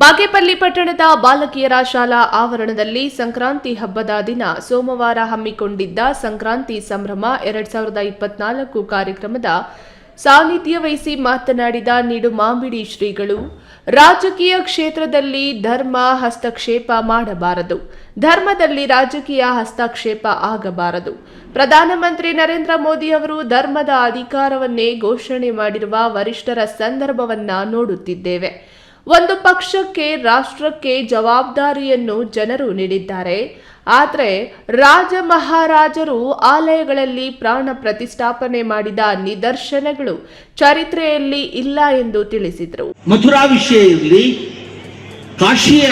ಬಾಗೇಪಲ್ಲಿ ಪಟ್ಟಣದ ಬಾಲಕಿಯರ ಶಾಲಾ ಆವರಣದಲ್ಲಿ ಸಂಕ್ರಾಂತಿ ಹಬ್ಬದ ದಿನ ಸೋಮವಾರ ಹಮ್ಮಿಕೊಂಡಿದ್ದ ಸಂಕ್ರಾಂತಿ ಸಂಭ್ರಮ ಎರಡ್ ಸಾವಿರದ ಇಪ್ಪತ್ನಾಲ್ಕು ಕಾರ್ಯಕ್ರಮದ ಸಾನ್ನಿಧ್ಯ ವಹಿಸಿ ಮಾತನಾಡಿದ ನಿಡುಮಾಂಬಿಡಿ ಶ್ರೀಗಳು, ರಾಜಕೀಯ ಕ್ಷೇತ್ರದಲ್ಲಿ ಧರ್ಮ ಹಸ್ತಕ್ಷೇಪ ಮಾಡಬಾರದು. ಧರ್ಮದಲ್ಲಿ ರಾಜಕೀಯ ಹಸ್ತಕ್ಷೇಪ ಆಗಬಾರದು. ಪ್ರಧಾನಮಂತ್ರಿ ನರೇಂದ್ರ ಮೋದಿ ಅವರು ಧರ್ಮದ ಅಧಿಕಾರವನ್ನೇ ಘೋಷಣೆ ಮಾಡಿರುವ ವರಿಷ್ಠರ ಸಂದರ್ಭವನ್ನ ನೋಡುತ್ತಿದ್ದೇವೆ. ಒಂದು ಪಕ್ಷಕ್ಕೆ, ರಾಷ್ಟ್ರಕ್ಕೆ ಜವಾಬ್ದಾರಿಯನ್ನು ಜನರು ನೀಡಿದ್ದಾರೆ. ಆದರೆ ರಾಜ ಮಹಾರಾಜರು ಆಲಯಗಳಲ್ಲಿ ಪ್ರಾಣ ಪ್ರತಿಷ್ಠಾಪನೆ ಮಾಡಿದ ನಿದರ್ಶನಗಳು ಚರಿತ್ರೆಯಲ್ಲಿ ಇಲ್ಲ ಎಂದು ತಿಳಿಸಿದರು. ಮಥುರಾ ವಿಷಯ ಇರಲಿ ಕಾಶಿಯ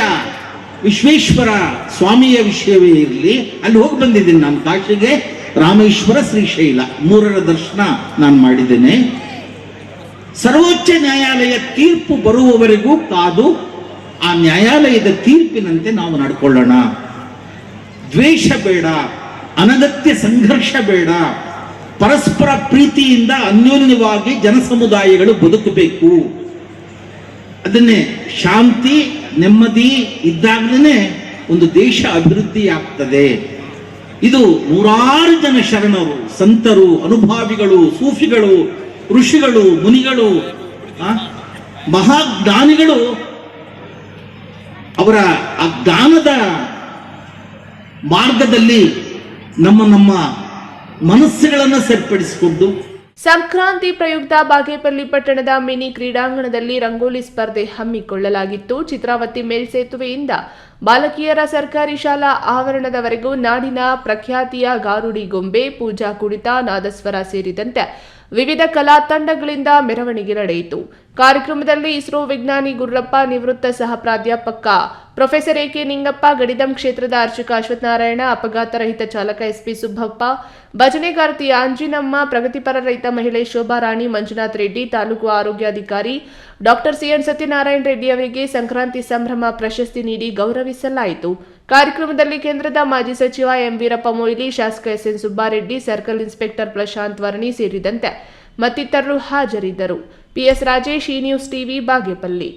ವಿಶ್ವೇಶ್ವರ ಸ್ವಾಮಿಯ ವಿಷಯವೇ ಇರಲಿ, ಅಲ್ಲಿ ಹೋಗಿ ಬಂದಿದ್ದೀನಿ ನಾನು ಕಾಶಿಗೆ. ರಾಮೇಶ್ವರ ಶ್ರೀಶೈಲ, ಮೂರರ ದರ್ಶನ ನಾನು ಮಾಡಿದ್ದೇನೆ. ಸರ್ವೋಚ್ಚ ನ್ಯಾಯಾಲಯ ತೀರ್ಪು ಬರುವವರೆಗೂ ಕಾದು ಆ ನ್ಯಾಯಾಲಯದ ತೀರ್ಪಿನಂತೆ ನಾವು ನಡ್ಕೊಳ್ಳೋಣ. ದ್ವೇಷ ಬೇಡ, ಅನಗತ್ಯ ಸಂಘರ್ಷ ಬೇಡ, ಪರಸ್ಪರ ಪ್ರೀತಿಯಿಂದ ಅನ್ಯೋನ್ಯವಾಗಿ ಜನಸಮುದಾಯಗಳು ಬದುಕಬೇಕು. ಅದನ್ನೇ ಶಾಂತಿ, ನೆಮ್ಮದಿ ಇದ್ದಾಗಲೇ ಒಂದು ದೇಶ ಅಭಿವೃದ್ಧಿ ಆಗ್ತದೆ ಇದು ನೂರಾರು ಜನ ಶರಣರು, ಸಂತರು, ಅನುಭಾವಿಗಳು, ಸೂಫಿಗಳು ಋಷಿಗಳು, ಮುನಿಗಳು ಮಹಾಜ್ಞಾನಿಗಳು ಅವರ ಆ ಜ್ಞಾನದ ಮಾರ್ಗದಲ್ಲಿ ನಮ್ಮ ನಮ್ಮ ಮನಸ್ಸುಗಳನ್ನು ಸರಿಪಡಿಸಿಕೊಂಡು ಸಂಕ್ರಾಂತಿ ಪ್ರಯುಕ್ತ ಬಾಗೇಪಲ್ಲಿ ಪಟ್ಟಣದ ಮಿನಿ ಕ್ರೀಡಾಂಗಣದಲ್ಲಿ ರಂಗೋಲಿ ಸ್ಪರ್ಧೆ ಹಮ್ಮಿಕೊಳ್ಳಲಾಗಿತ್ತು. ಚಿತ್ರಾವತಿ ಮೇಲ್ಸೇತುವೆಯಿಂದ ಬಾಲಕಿಯರ ಸರ್ಕಾರಿ ಶಾಲಾ ಆವರಣದವರೆಗೂ ನಾಡಿನ ಪ್ರಖ್ಯಾತಿಯ ಗಾರುಡಿ ಗೊಂಬೆ, ಪೂಜಾ ಕುಣಿತ, ನಾದಸ್ವರ ಸೇರಿದಂತೆ ವಿವಿಧ ಕಲಾ ತಂಡಗಳಿಂದ ಮೆರವಣಿಗೆ ನಡೆಯಿತು. ಕಾರ್ಯಕ್ರಮದಲ್ಲಿ ಇಸ್ರೋ ವಿಜ್ಞಾನಿ ಗುರ್ರಪ್ಪ, ನಿವೃತ್ತ ಸಹ ಪ್ರಾಧ್ಯಾಪಕ ಪ್ರೊಫೆಸರ್ ಎಕೆ ನಿಂಗಪ್ಪ ಗಡಿದಂ ಕ್ಷೇತ್ರದ ಅರ್ಚಕ ಅಶ್ವತ್ಥನಾರಾಯಣ ಅಪಘಾತ ರಹಿತ ಚಾಲಕ ಎಸ್ಪಿ ಸುಬ್ಬಪ್ಪ, ಭಜನೆಗಾರತಿ ಆಂಜಿನಮ್ಮ, ಪ್ರಗತಿಪರ ರೈತ ಮಹಿಳೆ ಶೋಭಾ ರಾಣಿ, ಮಂಜುನಾಥ್ ರೆಡ್ಡಿ, ತಾಲೂಕು ಆರೋಗ್ಯಾಧಿಕಾರಿ ಡಾಕ್ಟರ್ ಸಿಎನ್ ಸತ್ಯನಾರಾಯಣ ರೆಡ್ಡಿ ಅವರಿಗೆ ಸಂಕ್ರಾಂತಿ ಸಂಭ್ರಮ ಪ್ರಶಸ್ತಿ ನೀಡಿ ಗೌರವಿಸಲಾಯಿತು. ಕಾರ್ಯಕ್ರಮದಲ್ಲಿ ಕೇಂದ್ರದ ಮಾಜಿ ಸಚಿವ ಎಂ ವೀರಪ್ಪ ಮೊಯ್ಲಿ, ಶಾಸಕ S N Subbareddy, circle inspector Prashant Varni ಸೇರಿದಂತೆ ಮತ್ತಿತರರು ಹಾಜರಿದ್ದರು. ಪಿಎಸ್ ರಾಜೇಶ್ ಈ ನ್ಯೂಸ್ ಟಿವಿ, ಬಾಗೇಪಲ್ಲಿ.